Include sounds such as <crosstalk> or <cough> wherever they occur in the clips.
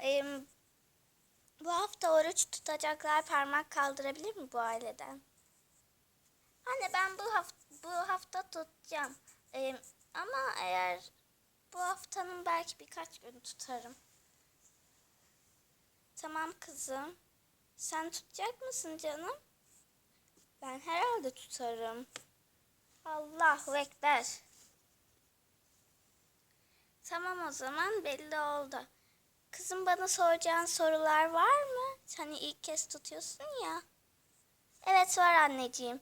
e, bu hafta oruç tutacaklar parmak kaldırabilir mi bu aileden? Anne ben bu hafta bu hafta tutacağım. E, ama eğer bu haftanın belki birkaç gün tutarım. Tamam kızım. Sen tutacak mısın canım? Ben herhalde tutarım. Allahu Ekber. Tamam o zaman belli oldu. Kızım bana soracağın sorular var mı? Hani ilk kez tutuyorsun ya. Evet var anneciğim.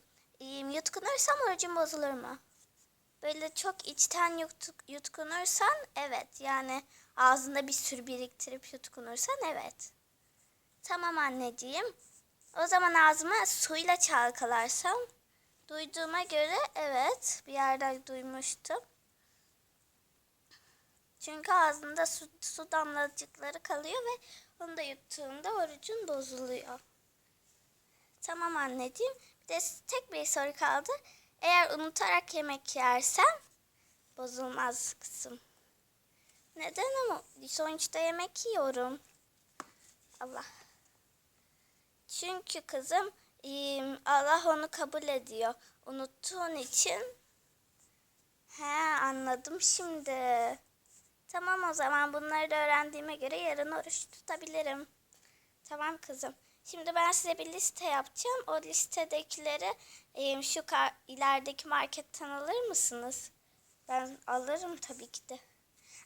Yutkunursam orucum bozulur mu? Böyle çok içten yutkunursan evet. Yani ağzında bir sürü biriktirip yutkunursan evet. Tamam anneciğim. O zaman ağzıma suyla çalkalarsam duyduğuma göre evet bir yerden duymuştum. Çünkü ağzında su, su damlacıkları kalıyor ve onu da yuttuğunda orucun bozuluyor. Tamam anneciğim. Bir de tek bir soru kaldı. Eğer unutarak yemek yersen bozulmaz kızım. Neden ama sonuçta yemek yiyorum. Allah. Çünkü kızım Allah onu kabul ediyor. Unuttuğun için. He anladım şimdi. Tamam o zaman bunları da öğrendiğime göre yarın oruç tutabilirim. Tamam kızım. Şimdi ben size bir liste yapacağım. O listedekileri e, şu ilerideki marketten alır mısınız? Ben alırım tabii ki de.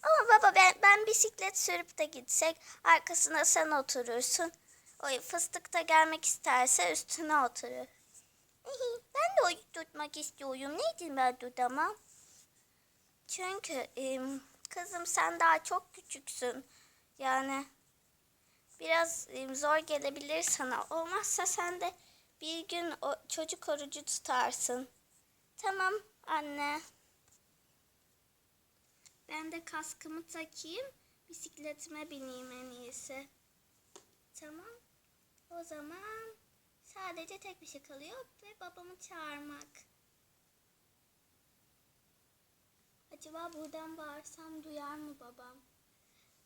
Ama baba ben, ben bisiklet sürüp de gitsek arkasına sen oturursun. O fıstık da gelmek isterse üstüne oturur. <laughs> ben de o tutmak istiyorum. Neydi ben tutamam? Çünkü e, kızım sen daha çok küçüksün. Yani biraz e, zor gelebilir sana. Olmazsa sen de bir gün o çocuk orucu tutarsın. Tamam anne. Ben de kaskımı takayım. Bisikletime bineyim en iyisi. Tamam. O zaman sadece tek bir şey kalıyor ve babamı çağırmak. Acaba buradan bağırsam duyar mı babam?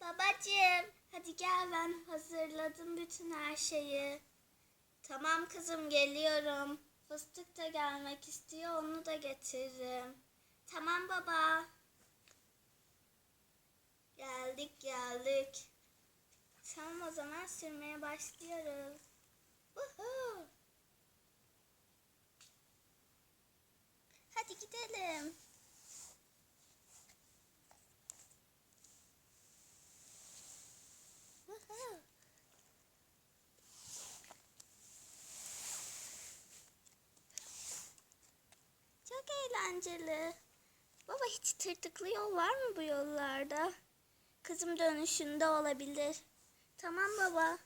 Babacığım, hadi gel ben hazırladım bütün her şeyi. Tamam kızım geliyorum. Fıstık da gelmek istiyor onu da getiririm. Tamam baba. Geldik geldik. Tamam o zaman sürmeye başlıyoruz. Woohoo! Hadi gidelim. Çok eğlenceli. Baba hiç tırtıklı yol var mı bu yollarda? Kızım dönüşünde olabilir. Tamam baba.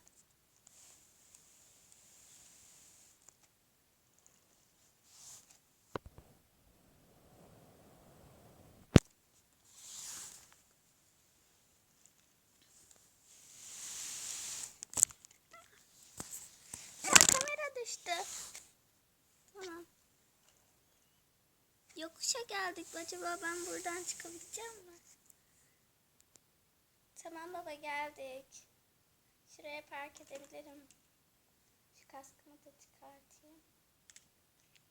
Ya kamera düştü. Tamam. Yokuşa geldik. Acaba ben buradan çıkabileceğim mi? Tamam baba geldik. Şuraya park edebilirim. Şu kaskımı da çıkartayım.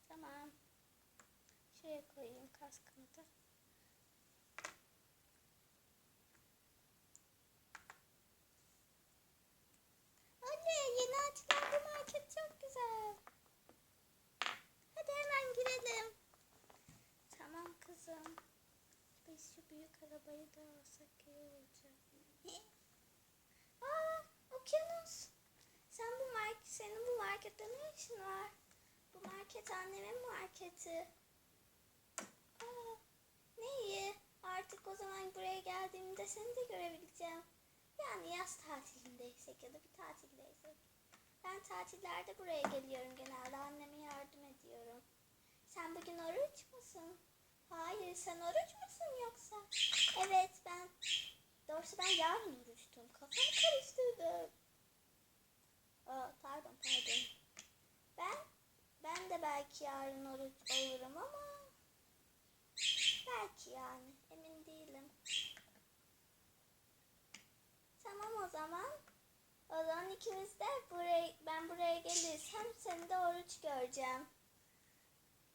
Tamam. Şuraya koyayım kaskımı da. Anne yeni açılan bu market çok güzel. Hadi hemen girelim. Tamam kızım. Biz şu büyük arabayı da alsak iyi olacak. <laughs> Aa, okyanus. Sen bu market, senin bu markette ne işin var? Bu market annemin marketi. Aa, ne iyi. Artık o zaman buraya geldiğimde seni de görebileceğim. Yani yaz tatilindeysek ya da bir tatildeysek. Ben tatillerde buraya geliyorum genelde. Anneme yardım ediyorum. Sen bugün oruç? Hayır, sen oruç musun yoksa? Evet, ben Doğrusu ben yarın oruçtum. Kafamı karıştırdım. Aa, pardon pardon. Ben ben de belki yarın oruç olurum ama belki yani emin değilim. Tamam o zaman. O zaman ikimiz de buraya, ben buraya gelirsem seni de oruç göreceğim.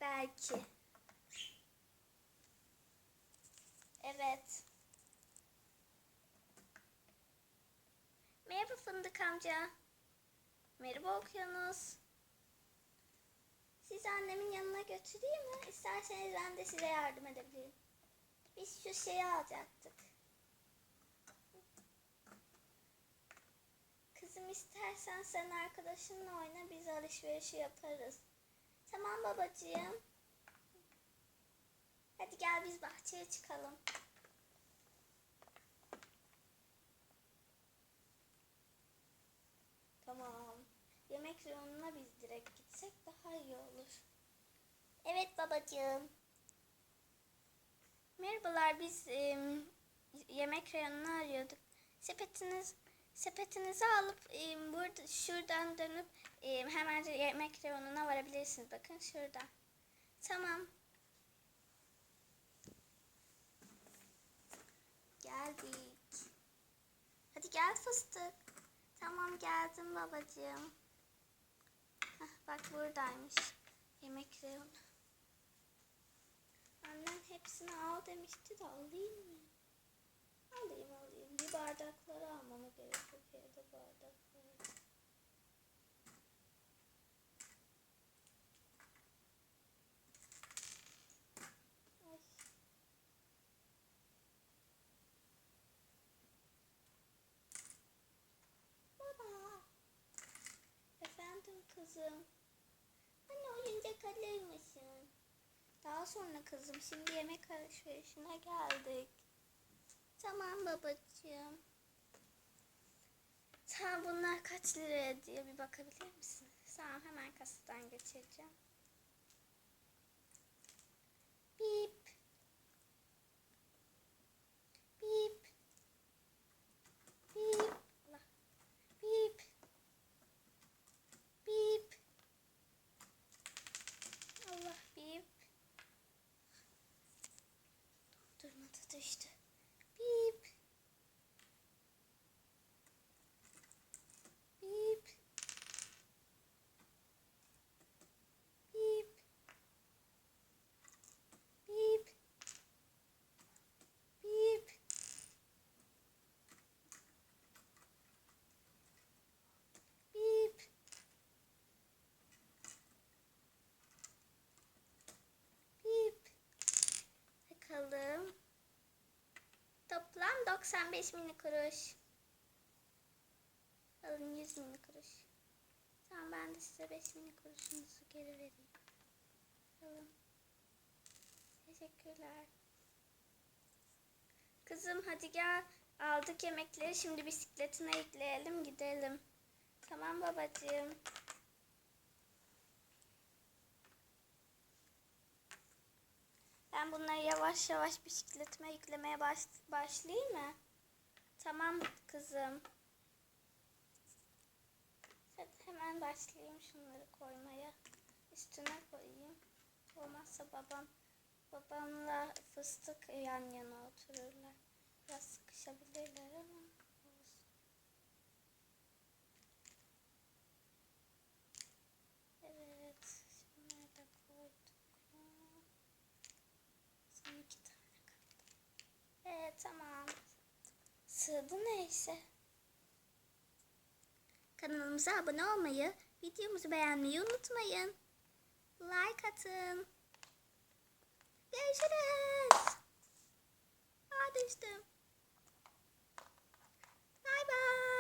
Belki. Evet. Merhaba Fındık amca. Merhaba Okyanus. Sizi annemin yanına götüreyim mi? İsterseniz ben de size yardım edebilirim. Biz şu şeyi alacaktık. Kızım istersen sen arkadaşınla oyna biz alışverişi yaparız. Tamam babacığım. Hadi gel biz bahçeye çıkalım. Tamam. Yemek reyonuna biz direkt gitsek daha iyi olur. Evet babacığım. Merhabalar biz em, yemek reyonunu arıyorduk. Sepetiniz sepetinizi alıp em, burada şuradan dönüp em, hemen yemek reyonuna varabilirsiniz. Bakın şuradan. Tamam. Geldik. Hadi gel fıstık. Tamam geldim babacığım. Hah, bak buradaymış. Yemek reyonu. Annem hepsini al demişti de alayım mı? Alayım alayım. Bir bardakları almama gerek yok evde bardakları. Ay. Baba. Efendim kızım. Hani oyuncak alır mısın? Daha sonra kızım şimdi yemek alışverişine geldik. Tamam babacığım. Tamam bunlar kaç lira diye bir bakabilir misin? Tamam hemen kasadan geçireceğim. Bip. nicht. 95 mini kuruş. Alın 100 mini kuruş. Tamam ben de size 5 mini kuruşunuzu geri vereyim. Alın. Teşekkürler. Kızım hadi gel. Aldık yemekleri şimdi bisikletine yükleyelim gidelim. Tamam babacığım. Ben bunları yavaş yavaş bisikletime yüklemeye baş, başlayayım mı? Tamam kızım. Hadi hemen başlayayım şunları koymaya. Üstüne koyayım. Olmazsa babam babamla fıstık yan yana otururlar. sığdı neyse. Kanalımıza abone olmayı, videomuzu beğenmeyi unutmayın. Like atın. Görüşürüz. Aa düştüm. Bye bye.